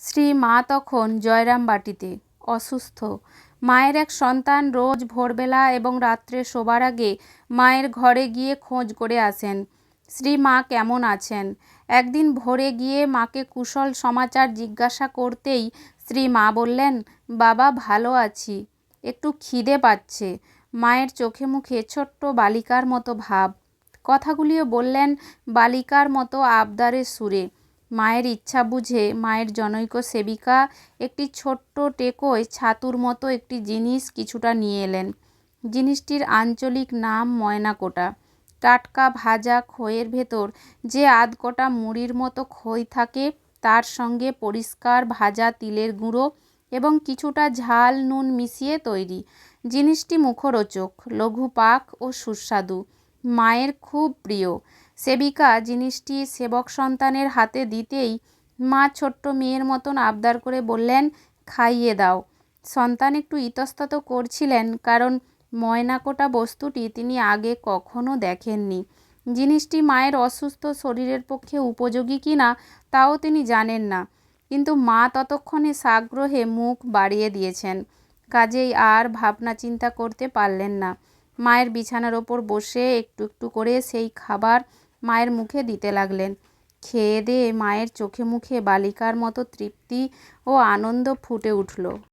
শ্রী মা তখন জয়রাম জয়রামবাটিতে অসুস্থ। মায়ের এক সন্তান রোজ ভোরবেলা এবং রাত্রে শোবার আগে মায়ের ঘরে গিয়ে খোঁজ করে আসেন, শ্রী মা কেমন আছেন? একদিন ভোরে গিয়ে মাকে কুশল সমাচার জিজ্ঞাসা করতেই শ্রী মা বললেন, বাবা, ভালো আছি। একটু খিদে পাচ্ছে। মায়ের চোখে মুখে ছোট্ট বালিকার মতো ভাব। কথাগুলিও বললেন বালিকার মতো আবদারের সুরে। মায়ের ইচ্ছা বুঝে মায়ের জনৈক সেবিকা একটি ছোট্ট টেকোয় ছাতুর মতো একটি জিনিস কিছুটা নিয়ে এলেন। জিনিসটির আঞ্চলিক নাম ময়নাকোটা। টাটকা ভাজা খইয়ের ভেতর যে আধকোটা মুড়ির মতো খই থাকে, তার সঙ্গে পরিষ্কার ভাজা তিলের গুঁড়ো এবং কিছুটা ঝাল নুন মিশিয়ে তৈরি। জিনিসটি মুখরোচক লঘু পাক ও সুস্বাদু। মায়ের খুব প্রিয়। সেবিকা জিনিসটি সেবক সন্তানের হাতে দিতেই মা ছোট্ট মেয়ের মতন আবদার করে বললেন, খাইয়ে দাও। সন্তান একটু ইতস্তত করছিলেন, কারণ ময়নাকোটা বস্তুটি তিনি আগে কখনো দেখেননি। জিনিসটি মায়ের অসুস্থ শরীরের পক্ষে উপযোগী কি না, তাও তিনি জানেন না। কিন্তু মা ততক্ষণে সাগ্রহে মুখ বাড়িয়ে দিয়েছেন। কাজেই আর ভাবনা চিন্তা করতে পারলেন না। মায়ের বিছানার ওপর বসে একটু একটু করে সেই খাবার মায়ের মুখে দিতে লাগলেন। খেয়ে দেয়ে মায়ের চোখে মুখে বালিকার মতো তৃপ্তি ও আনন্দ ফুটে উঠল।